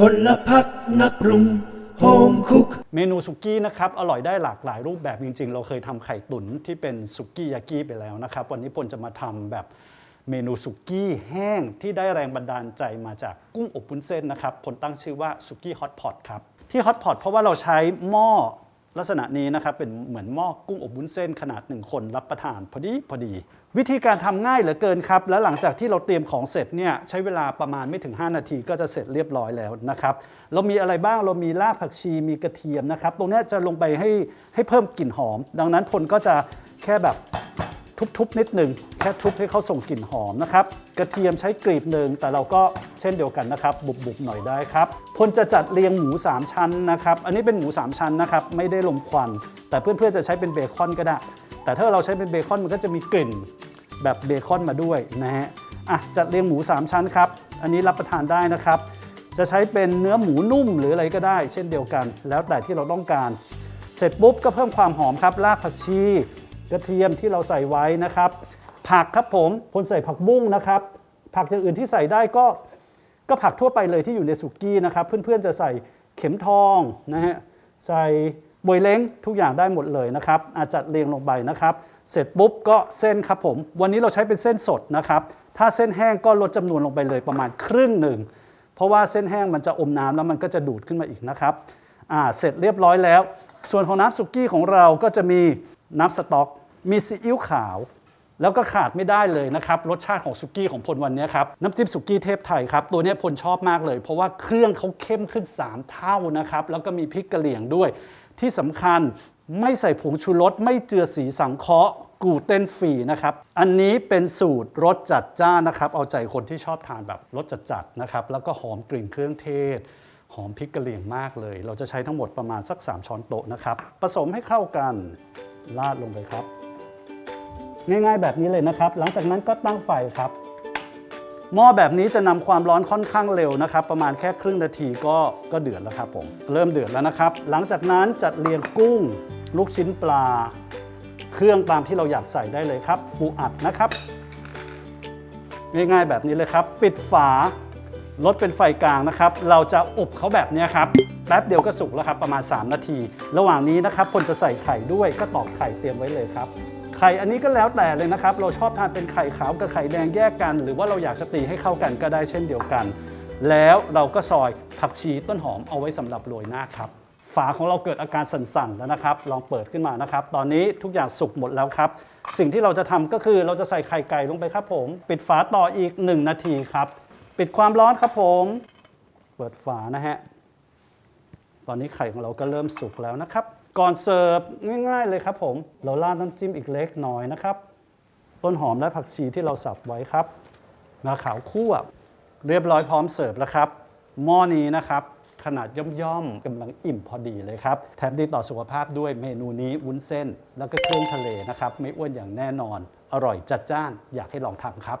พลพักนักปรุงโฮมคุก เมนูสุกี้นะครับอร่อยได้หลากหลายรูปแบบจริง ๆ เราเคยทำไข่ตุ๋นที่เป็นสุกี้ยากิไปแล้วนะครับ วันนี้พลจะมาทำแบบเมนูสุกี้แห้งที่ได้แรงบันดาลใจมาจากกุ้งอบวุ้นเส้นนะครับพลตั้งชื่อว่าสุกี้ฮอตพอตครับ ที่ฮอตพอตเพราะว่าเราใช้หม้อ ลักษณะนี้นะครับเป็นเหมือนหม้อกุ้งอบวุ้นเส้นขนาดหนึ่งคนรับประทานพอดีพอดี วิธีการทำง่ายเหลือเกินครับ แล้วหลังจากที่เราเตรียมของเสร็จเนี่ยใช้เวลาประมาณไม่ถึง 5 นาทีก็จะเสร็จเรียบร้อยแล้วนะครับเรามีอะไรบ้างเรามีรากผักชีมีกระเทียมนะครับ ตรงนี้จะลงไปให้ให้เพิ่มกลิ่นหอม ดังนั้นพลก็จะแค่แบบ ทุบๆนิดหนึ่งแค่ทุบให้เขาส่งกลิ่นหอมนะครับ กระเทียมใช้กรีบหนึ่งแต่เราก็เช่นเดียวกันนะครับ บุบๆหน่อยได้ครับพลจะจัดเรียงหมู 3 ชั้นนะครับ อันนี้เป็นหมู 3 ชั้นนะครับ ไม่ได้ลมควัน แต่เพื่อนๆจะใช้เป็นเบคอนก็ได้ แต่ถ้าเราใช้เป็นเบคอนมันก็จะมีกลิ่นแบบเบคอนมาด้วยนะฮะอะจัดเรียงหมู 3 ชั้นครับ อันนี้รับประทานได้นะครับ จะใช้เป็นเนื้อหมูนุ่มหรืออะไรก็ได้ เช่นเดียวกัน แล้วแต่ที่เราต้องการ เสร็จปุ๊บก็เพิ่มความหอมครับรากผักชี กระเทียมที่เราใส่ไว้นะครับ ผักครับผมคนใส่ผักบุ้งนะครับ ผักอย่างอื่นที่ใส่ได้ก็ก็ผักทั่วไปเลยที่อยู่ในสุกี้นะครับ เพื่อนๆจะใส่เข็มทองนะฮะใส่บวยเล้งทุกอย่างได้หมดเลยนะครับ อาจัดเรียงลงไปนะครับ เสร็จปุ๊บก็เส้นครับผม วันนี้เราใช้เป็นเส้นสดนะครับ ถ้าเส้นแห้งก็ลดจำนวนลงไปเลยประมาณครึ่งหนึ่ง เพราะว่าเส้นแห้งมันจะอมน้ำแล้วมันก็จะดูดขึ้นมาอีกนะครับ อ่า เสร็จเรียบร้อยแล้ว ส่วนของน้ำสุกี้ของเราก็จะมี น้ำสต๊อก มีซีอิ๊วขาว แล้วก็ขาดไม่ได้เลยนะครับ รสชาติของสุกี้ของพลวันนี้ครับ น้ำจิ้มสุกี้เทพไทยครับ ตัวนี้พลชอบมากเลย เพราะว่าเครื่องเขาเข้มขึ้น 3 เท่านะครับ แล้วก็มีพริกกะเหรี่ยงด้วย ที่สำคัญไม่ใส่ผงชูรสไม่เจือสีสังเคราะห์กูเต้นฟรีนะครับ อันนี้เป็นสูตรรสจัดจ้านนะครับ เอาใจคนที่ชอบทานแบบรสจัดๆนะครับ แล้วก็หอมกลิ่นเครื่องเทศ หอมพริกกะเหรี่ยงมากเลย เราจะใช้ทั้งหมดประมาณสัก 3 ช้อนโต๊ะนะครับ ผสมให้เข้ากัน ราดลงไปครับ ง่ายๆแบบนี้เลยนะครับ หลังจากนั้นก็ตั้งไฟครับ หม้อแบบนี้จะนำความร้อนค่อนข้างเร็วนะครับ ประมาณแค่ครึ่งนาทีก็ก็เดือดแล้วครับผมเริ่มเดือดแล้วนะครับ หลังจากนั้นจัดเรียงกุ้ง ลูกชิ้นปลา เครื่องตามที่เราอยากใส่ได้เลยครับปูอัดนะครับ ง่ายๆแบบนี้เลยครับ ปิดฝา ลดเป็นไฟกลางนะครับ เราจะอบเขาแบบนี้ครับ แป๊บเดียวก็สุกแล้วครับประมาณ 3 นาที ระหว่างนี้นะครับคนจะใส่ไข่ด้วยก็ตอกไข่เตรียมไว้เลยครับ ไข่อันนี้ก็แล้วแต่เลยนะครับ เราชอบทานเป็นไข่ขาวกับไข่แดงแยกกัน หรือว่าเราอยากจะตีให้เข้ากันก็ได้เช่นเดียวกัน แล้วเราก็ซอยผักชีต้นหอมเอาไว้สำหรับโรยหน้าครับ ฝาของเราเกิดอาการสั่นๆแล้วนะครับ ลองเปิดขึ้นมานะครับ ตอนนี้ทุกอย่างสุกหมดแล้วครับ สิ่งที่เราจะทำก็คือเราจะใส่ไข่ไก่ลงไปครับผม ปิดฝาต่ออีก 1 นาทีครับ ปิดความร้อนครับผม เปิดฝานะฮะ ตอนนี้ไข่ของเราก็เริ่มสุกแล้วนะครับ ก่อนเสิร์ฟง่ายๆเลยครับผม เราราดน้ำจิ้มอีกเล็กน้อยนะครับ ต้นหอมและผักชีที่เราสับไว้ครับงาขาวคั่ว เรียบร้อยพร้อมเสิร์ฟแล้วครับ หม้อนี้นะครับขนาดย่อมๆกำลังอิ่มพอดีเลยครับ แถมดีต่อสุขภาพด้วยเมนูนี้วุ้นเส้น แล้วก็เครื่องทะเลนะครับ ไม่อ้วนอย่างแน่นอน อร่อยจัดจ้านอยากให้ลองทำครับ